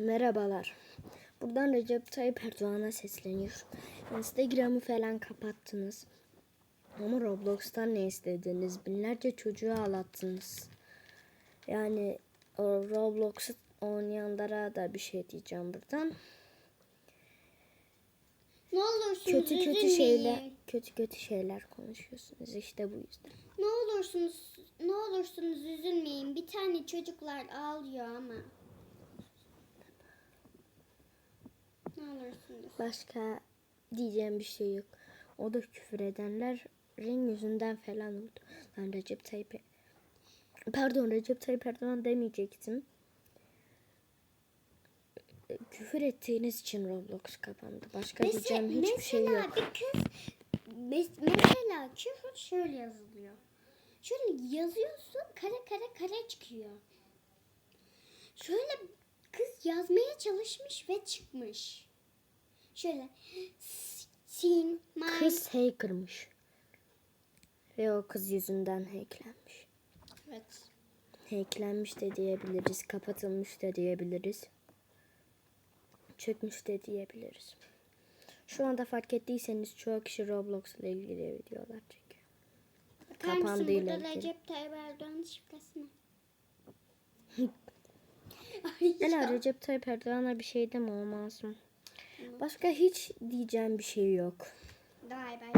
Merhabalar. Buradan Recep Tayyip Erdoğan'a sesleniyorum. Instagram'ı falan kapattınız. Ama Roblox'tan ne istediniz? Binlerce çocuğu ağlattınız. Yani o Roblox'u oynayanlara da bir şey diyeceğim buradan. Ne olursunuz Kötü kötü üzülmeyin. şeyler, kötü kötü şeyler konuşuyorsunuz işte bu yüzden. Ne olursunuz, ne olursunuz üzülmeyin. Bir tane çocuklar ağlıyor ama. Ne olursunuz. Başka diyeceğim bir şey yok. O da küfür edenlerin yüzünden falan oldu. Ben Recep Tayyip Pardon Recep Tayyip Erdoğan demeyecektim. Küfür ettiğiniz için Roblox kapandı. Başka diyeceğim hiçbir mesela şey yok. bir kız mes- mesela küfür şöyle yazılıyor. Şöyle yazıyorsun kare kare kare çıkıyor. Şöyle kız yazmaya çalışmış ve çıkmış. Şöyle sin my Kız hackermış. Ve o kız yüzünden hacklenmiş. Evet. Hacklenmiş de diyebiliriz. Kapatılmış da diyebiliriz. Çökmüş de diyebiliriz. Şu anda fark ettiyseniz çoğu kişi Roblox ile ilgili videolar çekiyor. Bakar mısın burada ilgili. Recep Tayyip Erdoğan'ın şifresine? Ay Ela ya. Recep Tayyip Erdoğan'a bir şey deme olmaz mı? Başka hiç diyeceğim bir şey yok. Bay bay.